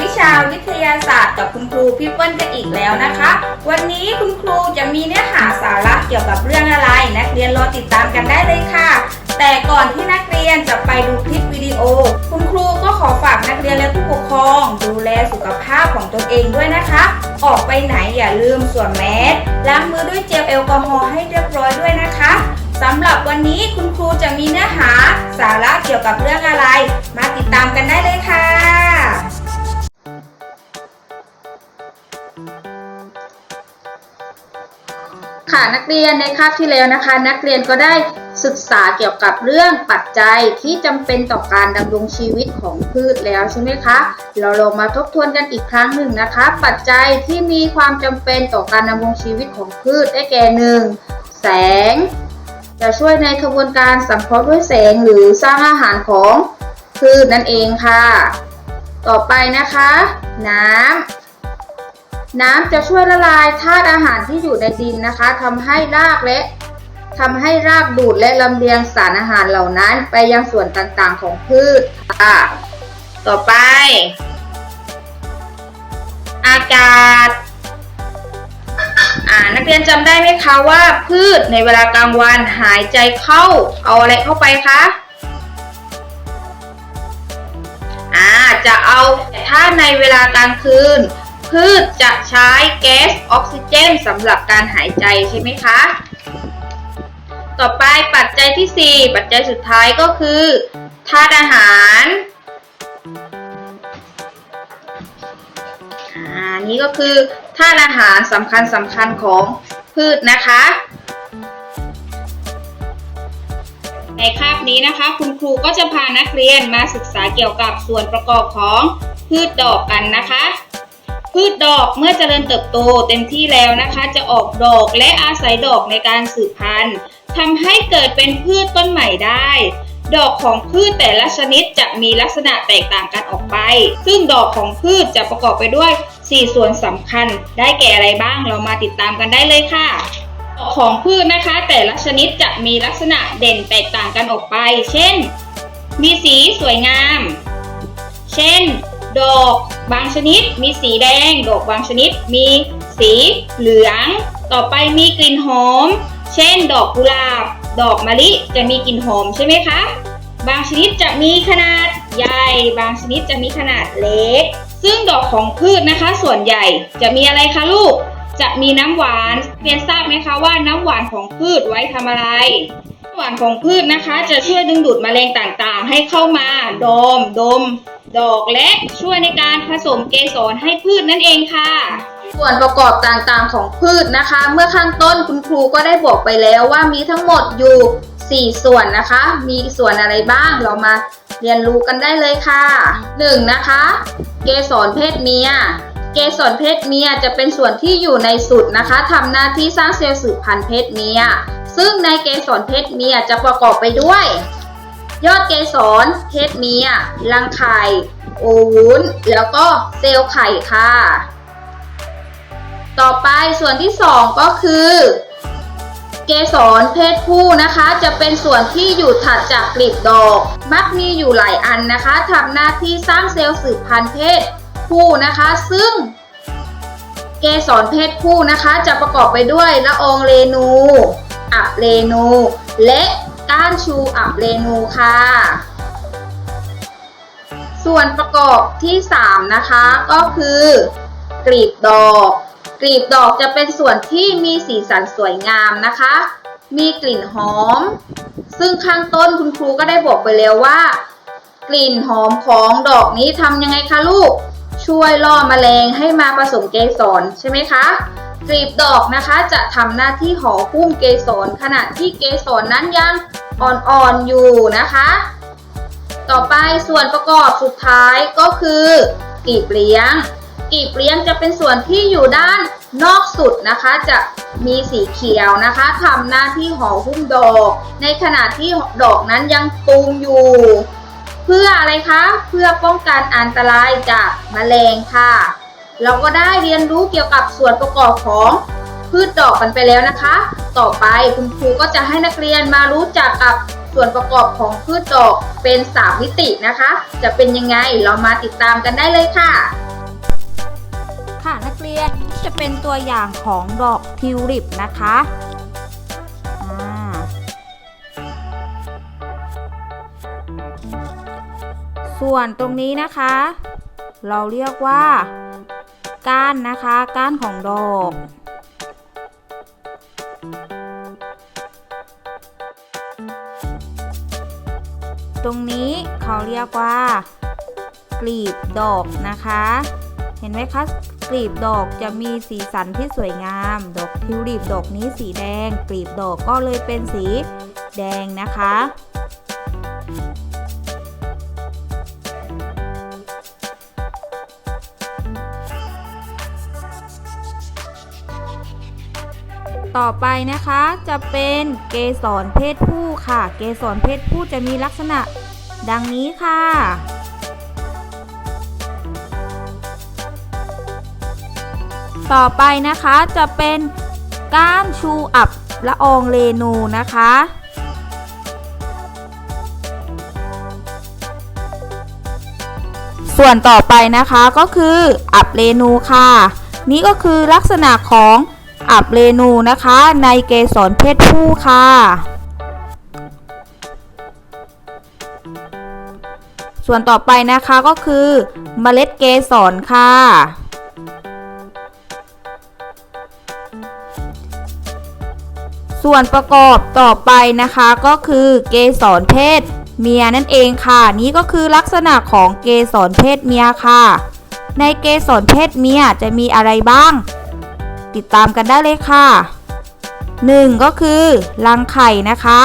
วิชาวิทยาศาสตร์กับคุณครูพี่เปิ้ลกันอีกแล้วนะคะ วันนี้คุณครูจะมีเนื้อหาสาระเกี่ยวกับเรื่องอะไร นักเรียนรอติดตามกันได้เลยค่ะ แต่ก่อนที่นักเรียนจะไปดูคลิปวิดีโอ คุณครูก็ขอฝากนักเรียนและผู้ปกครอง ดูแลสุขภาพของตนเองด้วยนะคะ ออกไปไหนอย่าลืมสวมแมสล้างมือด้วยเจลแอลกอฮอล์ให้เรียบร้อยด้วยนะคะสำหรับวันนี้คุณครูจะมีเนื้อหาสาระเกี่ยวกับเรื่องอะไร มาติดตามกันได้เลยค่ะ ค่ะนักเรียนในคาบที่แล้วนะคะ นักเรียนก็ได้ศึกษาเกี่ยวกับเรื่องปัจจัยที่จำเป็นต่อการดำรงชีวิตของพืชแล้วใช่ไหมคะ เราลองมาทบทวนกันอีกครั้งหนึ่งนะคะ ปัจจัยที่มีความจำเป็นต่อการดำรงชีวิตของพืชได้แก่หนึ่งแสง จะช่วยในกระบวนการสังเคราะห์ด้วยแสงหรือสร้างอาหารของพืชนั่นเองค่ะ ต่อไปนะคะ น้ำ น้ำจะช่วยละลายธาตุอาหารที่อยู่ในดินนะคะทำให้รากและทำให้รากดูดและลำเลียงสารอาหารเหล่านั้น ไปยังส่วนต่างๆของพืชค่ะต่อไป อากาศอ่านักเรียนจำได้ไหมคะว่าพืชในเวลากลางวันหายใจเข้า เอาอะไรเข้าไปคะอ่าจะเอาถ้าในเวลากลางคืน พืชจะใช้แก๊สออกซิเจนสำหรับการหายใจใช่ไหมคะ ต่อไปปัจจัยที่ 4 ปัจจัยสุดท้ายก็คือธาตุอาหารอ่านี่ก็คือธาตุอาหารสำคัญสำคัญของพืชนะคะ ในคาบนี้นะคะ คุณครูก็จะพานักเรียนมาศึกษาเกี่ยวกับส่วนประกอบของพืชดอกกันนะคะ พืชดอกเมื่อเจริญเติบโตเต็มที่แล้วนะคะ จะออกดอกและอาศัยดอกในการสืบพันธุ์ทำให้เกิดเป็นพืชต้นใหม่ได้ ดอกของพืชแต่ละชนิดจะมีลักษณะแตกต่างกันออกไป ซึ่งดอกของพืชจะประกอบไปด้วย 4 ส่วนสำคัญ ได้แก่อะไรบ้างเรามาติดตามกันได้เลยค่ะดอกของพืชนะคะ แต่ละชนิดจะมีลักษณะเด่นแตกต่างกันออกไป เช่น มีสีสวยงาม เช่น ดอกบางชนิด มีสีแดง ดอกบางชนิด มีสีเหลือง ต่อไปมีกลิ่นหอม เช่น ดอกกุหลาบ ดอกมะลิจะมีกลิ่นหอมใช่ไหมคะ บางชนิดจะมีขนาดใหญ่ บางชนิดจะมีขนาดเล็ก ซึ่งดอกของพืชนะคะ ส่วนใหญ่จะมีอะไรคะลูก จะมีน้ำหวานเรียนทราบไหมคะว่าน้ำหวานของพืชไว้ทำอะไรน้ำหวานของพืชนะคะ จะช่วยดึงดูดแมลงต่างๆ ให้เข้ามา ดม ดม ดอกและช่วยในการผสมเกสรให้พืชนั่นเองค่ะ ส่วนประกอบต่างๆของพืชนะคะ เมื่อข้างต้นคุณครูก็ได้บอกไปแล้วว่ามีทั้งหมดอยู่ 4 ส่วนนะคะ มีส่วนอะไรบ้างเรามาเรียนรู้กันได้เลยค่ะ 1. นะคะ เกสรเพศเมีย เกสรเพศเมียจะเป็นส่วนที่อยู่ในสุดนะคะทำหน้าที่สร้างเซลล์สืบพันธุ์เพศเมีย ซึ่งในเกสรเพศเมียจะประกอบไปด้วย ยอดเกสรเพศเมียรังไข่โอวุ้น แล้วก็เซลล์ไข่ค่ะ ต่อไปส่วนที่ 2 ก็คือ เกสรเพศผู้นะคะ จะเป็นส่วนที่อยู่ถัดจากกลีบดอก มักมีอยู่หลายอันนะคะทำหน้าที่สร้างเซลล์สืบพันธุ์เพศผู้นะคะ ซึ่งเกสรเพศผู้นะคะ จะประกอบไปด้วยละอองเรนู อับเรนู และานชูอับเรนูค่ะ ส่วนประกอบที่ 3 นะคะก็คือกลีบดอก กลีบดอกจะเป็นส่วนที่มีสีสันสวยงามนะคะ มีกลิ่นหอม ซึ่งข้างต้นคุณครูก็ได้บอกไปแล้วว่า กลิ่นหอมของดอกนี้ทำยังไงคะลูก ช่วยล่อแมลงให้มาผสมเกสรใช่ไหมคะ กลีบดอกนะคะจะทำหน้าที่ห่อหุ้มเกสรขณะที่เกสรนั้นยังอ่อนๆอยู่นะคะ ต่อไปส่วนประกอบสุดท้ายก็คือกลีบเลี้ยงกลีบเลี้ยงจะเป็นส่วนที่อยู่ด้านนอกสุดนะคะ จะมีสีเขียวนะคะทำหน้าที่ห่อหุ้มดอก ในขณะที่ดอกนั้นยังตูมอยู่ เพื่ออะไรคะ เพื่อป้องกันอันตรายจากแมลงค่ะ เราก็ได้เรียนรู้เกี่ยวกับส่วนประกอบของพืชดอกกันไปแล้วนะคะ ต่อไปคุณครูก็จะให้นักเรียนมารู้จักกับส่วนประกอบของพืชดอกเป็นสามมิตินะคะ จะเป็นยังไงเรามาติดตามกันได้เลยค่ะ ค่ะนักเรียนจะเป็นตัวอย่างของดอกทิวลิปนะคะส่วนตรงนี้นะคะ เราเรียกว่า ก้านนะคะ ก้านของดอก ตรงนี้เขาเรียกว่ากลีบดอกนะคะ เห็นไหมคะกลีบดอกจะมีสีสันที่สวยงาม ดอกทิวลิปดอกนี้สีแดง กลีบดอกก็เลยเป็นสีแดงนะคะ ต่อไปนะคะจะเป็นเกสรเพศผู้ค่ะ เกสรเพศผู้จะมีลักษณะดังนี้ค่ะ ต่อไปนะคะจะเป็นก้านชูอับละอองเรนูนะคะ ส่วนต่อไปนะคะก็คืออับเรนูค่ะ นี่ก็คือลักษณะของ อับเรนูนะคะ ในเกสรเพศผู้ค่ะ ส่วนต่อไปนะคะก็คือเมล็ดเกสรค่ะส่วนประกอบต่อไปนะคะก็คือเกสรเพศเมียนั่นเองค่ะ นี่ก็คือลักษณะของเกสรเพศเมียค่ะ ในเกสรเพศเมียจะมีอะไรบ้าง ติดตามกันได้เลยค่ะ 1. ก็คือรังไข่นะคะ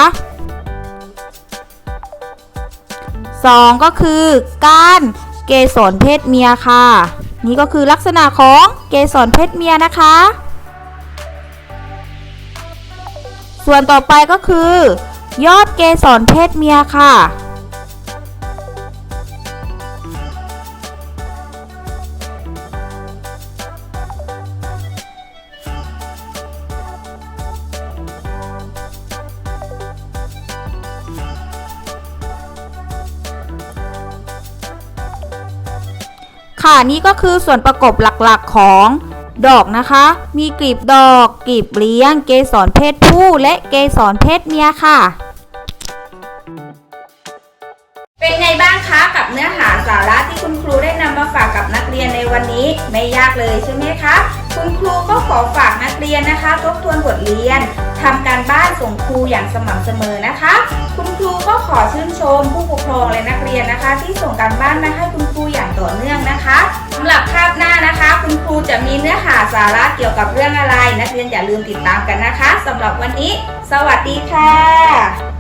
2. ก็คือก้านเกสรเพศเมียค่ะ นี่ก็คือลักษณะของเกสรเพศเมียนะคะ ส่วนต่อไปก็คือ ยอดเกสรเพศเมียค่ะ ค่ะนี่ก็คือส่วนประกอบหลักๆของดอกนะคะ มีกลีบดอก กลีบเลี้ยง เกสรเพศผู้ และเกสรเพศเมียค่ะ เป็นไงบ้างคะกับเนื้อหาสาระที่คุณครูได้นำมาฝากกับนักเรียนในวันนี้ ไม่ยากเลยใช่ไหมคะ คุณครูก็ขอฝากนักเรียนนะคะ ทบทวนบทเรียน ทำการบ้านส่งครูอย่างสม่ำเสมอนะคะ คุณครูก็ขอชื่นชมผู้ปกครองและนักเรียนนะคะ ที่ส่งการบ้านมาให้คุณครูอย่างต่อเนื่องนะคะสำหรับคาบหน้านะคะ คุณครูจะมีเนื้อหาสาระเกี่ยวกับเรื่องอะไร นักเรียนอย่าลืมติดตามกันนะคะสำหรับวันนี้ สวัสดีค่ะ